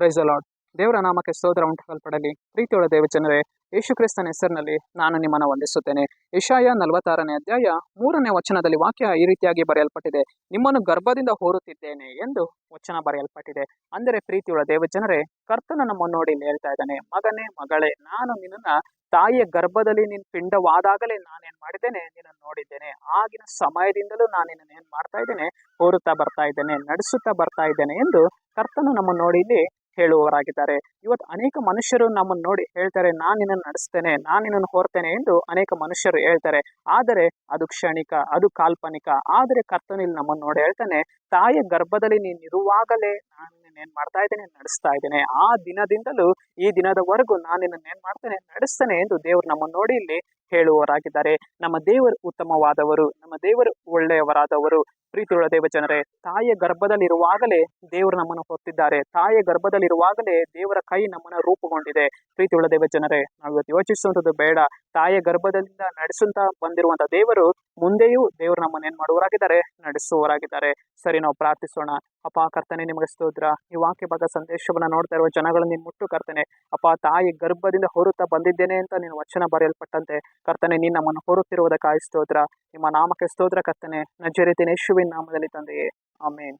Price ಅಲಾಡ್ ದೇವರ ನಾಮಕ್ಕೆ ಸ್ತೋತ್ರ ಉಂಟಾಗಲ್ಪಡಲಿ. ಪ್ರೀತಿಯೊಳ ದೇವಜನರೇ ಯೇಸು ಕ್ರಿಸ್ತನ ಹೆಸರಿನಲ್ಲಿ ನಾನು ನಿಮ್ಮನ್ನು ವಂದಿಸುತ್ತೇನೆ. ಏಷಾಯ ನಲವತ್ತಾರನೇ ಅಧ್ಯಾಯ ಮೂರನೇ ವಚನದಲ್ಲಿ ವಾಕ್ಯ ಈ ರೀತಿಯಾಗಿ ಬರೆಯಲ್ಪಟ್ಟಿದೆ. ನಿಮ್ಮನ್ನು ಗರ್ಭದಿಂದ ಹೋರುತ್ತಿದ್ದೇನೆ ಎಂದು ವಚನ ಬರೆಯಲ್ಪಟ್ಟಿದೆ. ಅಂದರೆ ಪ್ರೀತಿಯುಳ ದೇವಜನರೇ, ಕರ್ತನು ನಮ್ಮನ್ನು ನೋಡಿ ಹೇಳ್ತಾ ಇದ್ದಾನೆ. ಮಗನೇ, ಮಗಳೇ, ನಾನು ನಿನ್ನನ್ನ ತಾಯಿಯ ಗರ್ಭದಲ್ಲಿ ನಿನ್ನ ಪಿಂಡವಾದಾಗಲೇ ನಾನೇನ್ ಮಾಡಿದ್ದೇನೆ? ನಿನ್ನನ್ನು ನೋಡಿದ್ದೇನೆ. ಆಗಿನ ಸಮಯದಿಂದಲೂ ನಾನು ನಿನ್ನನ್ನು ಏನ್ ಮಾಡ್ತಾ ಇದ್ದೇನೆ? ಹೋರುತ್ತಾ ಬರ್ತಾ ಇದ್ದೇನೆ, ನಡೆಸುತ್ತಾ ಬರ್ತಾ ಇದ್ದೇನೆ ಎಂದು ಕರ್ತನು ನಮ್ಮನ್ನು ನೋಡಿ ಇಲ್ಲಿ ಹೇಳುವವರಾಗಿದ್ದಾರೆ. ಇವತ್ತು ಅನೇಕ ಮನುಷ್ಯರು ನಮ್ಮನ್ನು ನೋಡಿ ಹೇಳ್ತಾರೆ, ನಾನು ನಿನ್ನನ್ನು ನಡೆಸ್ತೇನೆ, ನಾನು ನಿನ್ನನ್ನು ಹೊರ್ತೇನೆ ಎಂದು ಅನೇಕ ಮನುಷ್ಯರು ಹೇಳ್ತಾರೆ. ಆದರೆ ಅದು ಕ್ಷಣಿಕ, ಅದು ಕಾಲ್ಪನಿಕ. ಆದರೆ ಕರ್ತನಿಲ್ ನಮ್ಮನ್ನು ನೋಡಿ ಹೇಳ್ತಾನೆ, ತಾಯಿಯ ಗರ್ಭದಲ್ಲಿ ನೀನಿರುವಾಗಲೇ ನಾನು ನಿನ್ನ ಮಾಡ್ತಾ ಇದ್ದೇನೆ, ನಡೆಸ್ತಾ ಇದ್ದೇನೆ. ಆ ದಿನದಿಂದಲೂ ಈ ದಿನದವರೆಗೂ ನಾನು ನಿನ್ನ ಏನ್ ಮಾಡ್ತೇನೆ, ನಡೆಸ್ತೇನೆ ಎಂದು ದೇವರು ನಮ್ಮನ್ನು ನೋಡಿ ಇಲ್ಲಿ ಹೇಳುವವರಾಗಿದ್ದಾರೆ. ನಮ್ಮ ದೇವರು ಉತ್ತಮವಾದವರು, ನಮ್ಮ ದೇವರು ಒಳ್ಳೆಯವರಾದವರು. ಪ್ರೀತಿಯುಳ್ಳ ದೇವ ಜನರೇ ತಾಯಿಯ ಗರ್ಭದಲ್ಲಿರುವಾಗಲೇ ದೇವರು ನಮ್ಮನ್ನು ಹೊತ್ತಿದ್ದಾರೆ. ತಾಯಿಯ ಗರ್ಭದಲ್ಲಿರುವಾಗಲೇ ದೇವರ ಕೈ ನಮ್ಮನ್ನು ರೂಪುಗೊಂಡಿದೆ. ಪ್ರೀತಿಯುಳ್ಳ ದೇವ ಜನರೇ ನಾವು ಇವತ್ತು ಯೋಚಿಸುವಂಥದ್ದು ಬೇಡ. ತಾಯಿಯ ಗರ್ಭದಿಂದ ನಡೆಸುತ್ತಾ ಬಂದಿರುವಂತ ದೇವರು ಮುಂದೆಯೂ ದೇವರು ನಮ್ಮನ್ನು ಏನ್ ಮಾಡುವವರಾಗಿದ್ದಾರೆ? ನಡೆಸುವವರಾಗಿದ್ದಾರೆ. ಸರಿ, ನಾವು ಪ್ರಾರ್ಥಿಸೋಣ. ಅಪ್ಪ, ಕರ್ತನೆ, ನಿಮಗೆ ಸ್ತೋತ್ರ. ಈ ವಾಕ್ಯ ಭಾಗ ಸಂದೇಶವನ್ನ ನೋಡ್ತಾ ಇರುವ ಜನಗಳನ್ನು ನೀನು ಮುಟ್ಟು, ಕರ್ತನೆ. ಅಪ್ಪ, ತಾಯಿ ಗರ್ಭದಿಂದ ಹೊರುತ್ತಾ ಬಂದಿದ್ದೇನೆ ಅಂತ ನೀನು ವಚನ ಬರೆಯಲ್ಪಟ್ಟಂತೆ. ಕರ್ತನೆ, ನೀನು ನಮ್ಮನ್ನು ಹೊರುತ್ತಿರುವುದಕ್ಕಾಗಿ ಸ್ತೋತ್ರ. ನಿಮ್ಮ ನಾಮಕ್ಕೆ ಸ್ತೋತ್ರ, ಕರ್ತನೆ. ನಜರಿತಿನ ಯೇಸುವಿನ ನಾಮದಲ್ಲಿ ತಂದೆಯೇ. ಆಮೇನ್.